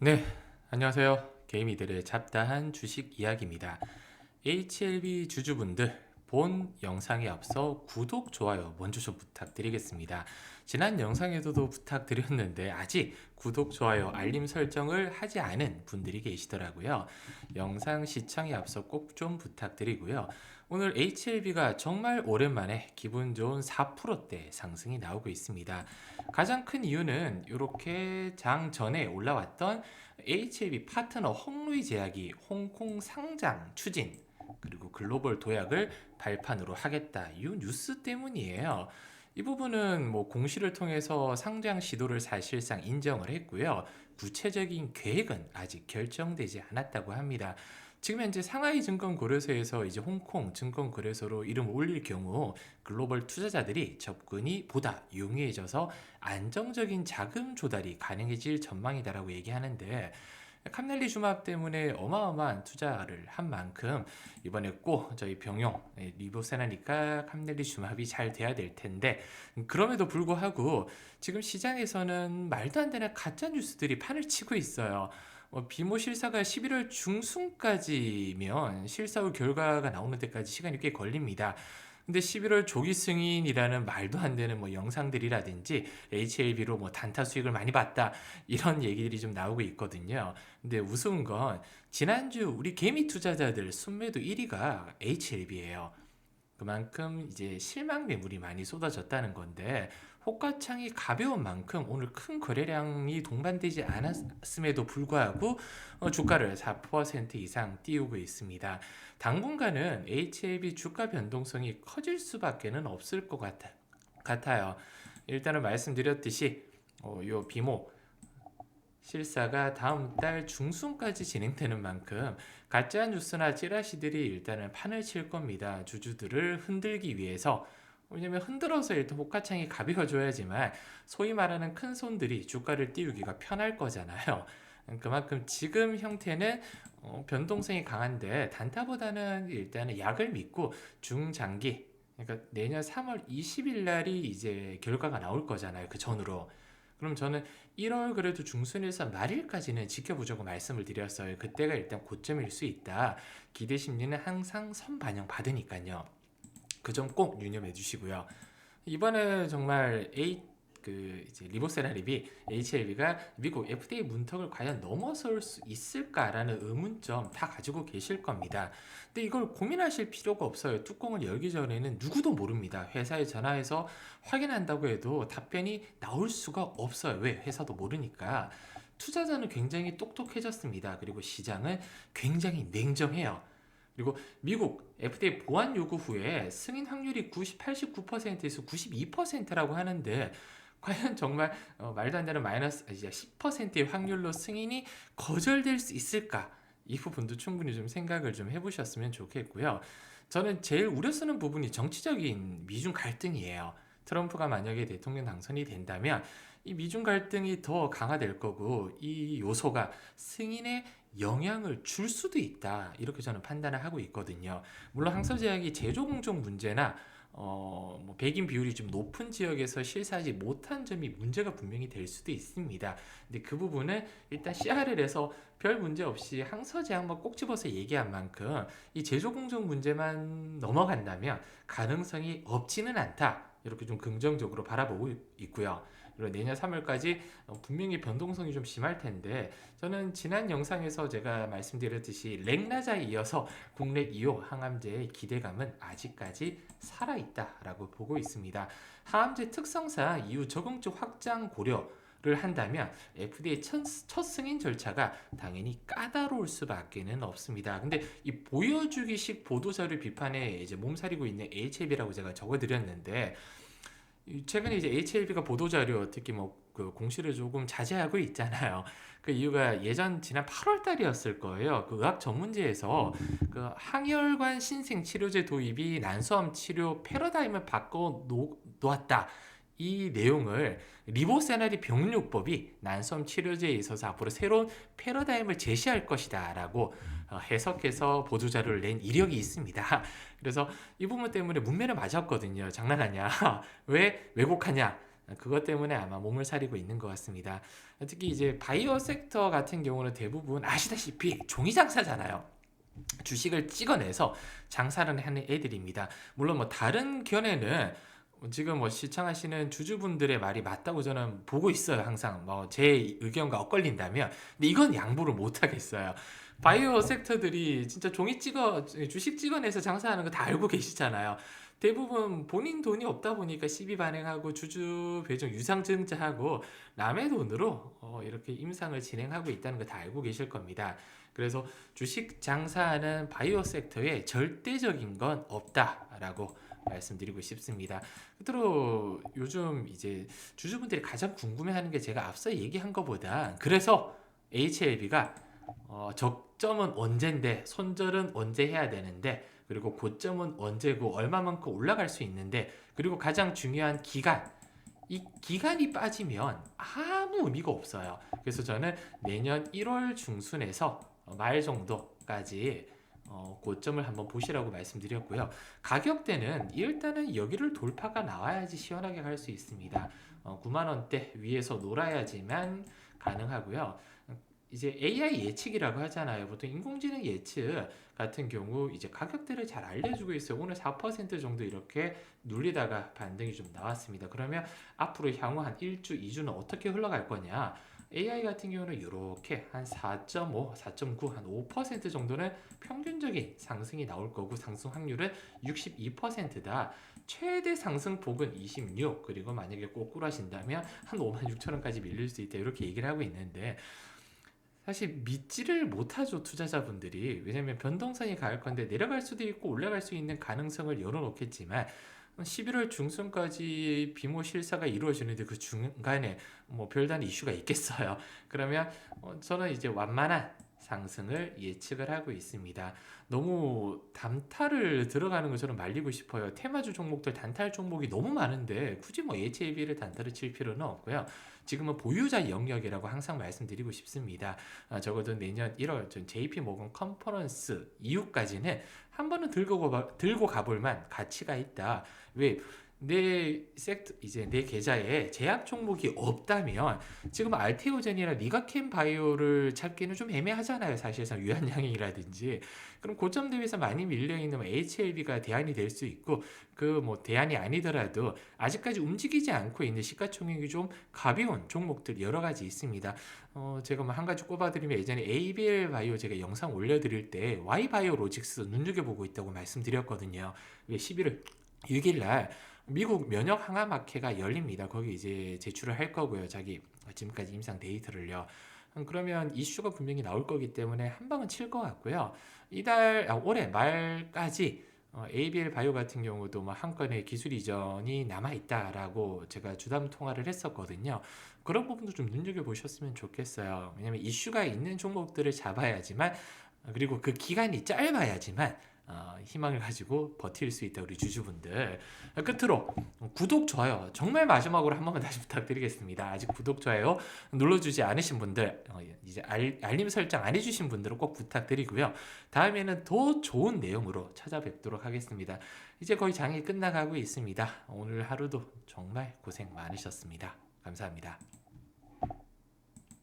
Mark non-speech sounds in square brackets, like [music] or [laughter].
네, 안녕하세요. 개미들의 잡다한 주식 이야기입니다. HLB 주주분들, 본 영상에 앞서 구독, 좋아요 먼저 좀 부탁드리겠습니다. 지난 영상에서도 부탁드렸는데 아직 구독, 좋아요, 알림 설정을 하지 않은 분들이 계시더라고요. 영상 시청에 앞서 꼭 좀 부탁드리고요. 오늘 HLB가 정말 오랜만에 기분 좋은 4%대 상승이 나오고 있습니다. 가장 큰 이유는 이렇게 장 전에 올라왔던 HLB 파트너 홍루이 제약이 홍콩 상장 추진 그리고 글로벌 도약을 발판으로 하겠다 이 뉴스 때문이에요. 이 부분은 뭐 공시를 통해서 상장 시도를 사실상 인정을 했고요. 구체적인 계획은 아직 결정되지 않았다고 합니다. 지금 현재 상하이 증권 거래소에서 이제 홍콩 증권 거래소로 이름 올릴 경우 글로벌 투자자들이 접근이 보다 용이해져서 안정적인 자금 조달이 가능해질 전망이다라고 얘기하는데 캄넬리 주합 때문에 어마어마한 투자를 한 만큼 이번에 꼭 저희 병용 예, 리보세나니까 캄넬리 주합이 잘 돼야 될 텐데 그럼에도 불구하고 지금 시장에서는 말도 안 되는 가짜 뉴스들이 판을 치고 있어요. 어, 비모 실사가 11월 중순까지면 실사 후 결과가 나오는 데까지 시간이 꽤 걸립니다. 근데 11월 조기 승인이라는 말도 안 되는 뭐 영상들이라든지 HLB로 뭐 단타 수익을 많이 봤다 이런 얘기들이 좀 나오고 있거든요. 근데 우스운 건 지난주 우리 개미 투자자들 순매도 1위가 HLB예요. 그만큼 이제 실망 매물이 많이 쏟아졌다는 건데 호가창이 가벼운 만큼 오늘 큰 거래량이 동반되지 않았음에도 불구하고 어, 주가를 4% 이상 띄우고 있습니다. 당분간은 HLB 주가 변동성이 커질 수밖에는 없을 것 같아, 같아요. 일단은 말씀드렸듯이 어, 요 비모 실사가 다음 달 중순까지 진행되는 만큼 가짜 뉴스나 찌라시들이 일단은 판을 칠 겁니다. 주주들을 흔들기 위해서 왜냐면 흔들어서 일단 호가창이 가벼워져야지만 소위 말하는 큰 손들이 주가를 띄우기가 편할 거잖아요. 그만큼 지금 형태는 어, 변동성이 강한데 단타보다는 일단은 약을 믿고 중장기 그러니까 내년 3월 20일 날이 이제 결과가 나올 거잖아요. 그 전으로. 그럼 저는 1월 그래도 중순에서 말일까지는 지켜보자고 말씀을 드렸어요. 그때가 일단 고점일 수 있다. 기대 심리는 항상 선 반영 받으니까요. 그 점 꼭 유념해 주시고요. 이번에 정말 그 이제 리보세라립이 HLB가 미국 FDA 문턱을 과연 넘어설 수 있을까라는 의문점 다 가지고 계실 겁니다. 근데 이걸 고민하실 필요가 없어요. 뚜껑을 열기 전에는 누구도 모릅니다. 회사에 전화해서 확인한다고 해도 답변이 나올 수가 없어요. 왜? 회사도 모르니까. 투자자는 굉장히 똑똑해졌습니다. 그리고 시장은 굉장히 냉정해요. 그리고 미국 FDA 보안 요구 후에 승인 확률이 90, 89%에서 92%라고 하는데 [laughs] 과연 정말 어, 말도 안 되는 마이너스 10%의 확률로 승인이 거절될 수 있을까? 이 부분도 충분히 좀 생각을 좀 해보셨으면 좋겠고요. 저는 제일 우려 쓰는 부분이 정치적인 미중 갈등이에요. 트럼프가 만약에 대통령 당선이 된다면 이 미중 갈등이 더 강화될 거고 이 요소가 승인에 영향을 줄 수도 있다. 이렇게 저는 판단을 하고 있거든요. 물론 항서제약이 제조 공정 문제나 어, 뭐 백인 비율이 좀 높은 지역에서 실사하지 못한 점이 문제가 분명히 될 수도 있습니다. 근데 그 부분은 일단 CR을 해서 별 문제 없이 항서제약만 꼭 집어서 얘기한 만큼 이 제조 공정 문제만 넘어간다면 가능성이 없지는 않다. 이렇게 좀 긍정적으로 바라보고 있고요. 그리고 내년 3월까지 어, 분명히 변동성이 좀 심할 텐데 저는 지난 영상에서 제가 말씀드렸듯이 렉나자에 이어서 국내 2호 항암제의 기대감은 아직까지 살아있다라고 보고 있습니다. 항암제 특성상 이후 적응적 확장 고려 를 한다면 FDA 첫, 첫, 승인 절차가 당연히 까다로울 수밖에는 없습니다. 근데 이 보여주기식 보도자료 비판에 이제 몸살이고 있는 HLB라고 제가 적어드렸는데 최근에 이제 HLB가 보도 자료 특히 뭐 그 공시를 조금 자제하고 있잖아요. 그 이유가 예전 지난 8월 달이었을 거예요. 그 의학 전문지에서 그 항혈관 신생 치료제 도입이 난소암 치료 패러다임을 바꿔 놓았다. 이 내용을 리보세나리 병력법이 난소암 치료제에 있어서 앞으로 새로운 패러다임을 제시할 것이다 라고 어, 해석해서 보도자료를 낸 이력이 있습니다. [laughs] 그래서 이 부분 때문에 문매를 맞았거든요. 장난하냐? [laughs] 왜 왜곡하냐? 그것 때문에 아마 몸을 사리고 있는 것 같습니다. 특히 이제 바이오 섹터 같은 경우는 대부분 아시다시피 종이 장사잖아요. 주식을 찍어내서 장사를 하는 애들입니다. 물론 뭐 다른 견해는 지금 뭐 시청하시는 주주분들의 말이 맞다고 저는 보고 있어요. 항상 뭐 제 의견과 엇갈린다면, 근데 이건 양보를 못 하겠어요. 바이오 섹터들이 진짜 종이 찍어 주식 찍어내서 장사하는 거 다 알고 계시잖아요. 대부분 본인 돈이 없다 보니까 시비 발행하고 주주 배정 유상 증자하고 남의 돈으로 어, 이렇게 임상을 진행하고 있다는 거 다 알고 계실 겁니다. 그래서 주식 장사하는 바이오 섹터에 절대적인 건 없다라고 말씀드리고 싶습니다. 끝으로 요즘 이제 주주분들이 가장 궁금해하는 게 제가 앞서 얘기한 것보다 그래서 HLB가 어, 적점은 언젠데 손절은 언제 해야 되는데 그리고 고점은 언제고 얼마만큼 올라갈 수 있는데 그리고 가장 중요한 기간 이 기간이 빠지면 아무 의미가 없어요. 그래서 저는 내년 1월 중순에서 말 정도까지 어, 고점을 한번 보시라고 말씀드렸고요. 가격대는 일단은 여기를 돌파가 나와야지 시원하게 갈 수 있습니다. 어, 9만 원대 위에서 놀아야지만 가능하고요. 이제 AI 예측이라고 하잖아요. 보통 인공지능 예측 같은 경우 이제 가격대를 잘 알려주고 있어요. 오늘 4% 정도 이렇게 눌리다가 반등이 좀 나왔습니다. 그러면 앞으로 향후 한 1주, 2주는 어떻게 흘러갈 거냐? AI 같은 경우는 이렇게 한 4.5, 4.9, 한 5% 정도는 평균적인 상승이 나올 거고 상승 확률은 62%다. 최대 상승폭은 26 그리고 만약에 거꾸로 하신다면 한 5만 6천 원까지 밀릴 수 있다 이렇게 얘기를 하고 있는데 사실 믿지를 못하죠 투자자분들이 왜냐면 변동성이 가할 건데 내려갈 수도 있고 올라갈 수 있는 가능성을 열어놓겠지만 11월 중순까지 비모 실사가 이루어지는데 그 중간에 뭐 별다른 이슈가 있겠어요. 그러면 어, 저는 이제 완만한 상승을 예측을 하고 있습니다. 너무 단타를 들어가는 것처럼 말리고 싶어요. 테마주 종목들 단타 종목이 너무 많은데 굳이 뭐 HAB를 단타를 칠 필요는 없고요. 지금은 보유자 영역이라고 항상 말씀드리고 싶습니다. 아, 적어도 내년 1월 전 JP 모건 컨퍼런스 이후까지는 한 번은 들고 가볼만 가치가 있다. 왜? 내 섹터 이제 내 계좌에 제약 종목이 없다면 지금 알테오젠이나 니가캠 바이오를 찾기는 좀 애매하잖아요. 사실상 유한양행이라든지 그럼 고점 대비해서 많이 밀려 있는 HLB가 대안이 될 수 있고 그 뭐 대안이 아니더라도 아직까지 움직이지 않고 있는 시가총액이 좀 가벼운 종목들 여러 가지 있습니다. 어 제가 뭐 한 가지 꼽아드리면 예전에 ABL 바이오 제가 영상 올려드릴 때 Y 바이오 로직스 눈여겨 보고 있다고 말씀드렸거든요. 11월 6일 날 미국 면역 항암 학회가 열립니다. 거기 이제 제출을 할 거고요. 자기 지금까지 임상 데이터를요. 음, 그러면 이슈가 분명히 나올 거기 때문에 한 방은 칠 것 같고요. 이달 아, 올해 말까지 어, ABL 바이오 같은 경우도 뭐한 건의 기술 이전이 남아 있다라고 제가 주담 통화를 했었거든요. 그런 부분도 좀 눈여겨 보셨으면 좋겠어요. 왜냐면 이슈가 있는 종목들을 잡아야지만 그리고 그 기간이 짧아야지만 어, 희망을 가지고 버틸 수 있다 우리 주주분들. 끝으로 구독 좋아요 정말 마지막으로 한 번만 다시 부탁드리겠습니다. 아직 구독 좋아요 눌러주지 않으신 분들 어, 이제 알, 알림 설정 안 해주신 분들은 꼭 부탁드리고요. 다음에는 더 좋은 내용으로 찾아뵙도록 하겠습니다. 이제 거의 장이 끝나가고 있습니다. 오늘 하루도 정말 고생 많으셨습니다. 감사합니다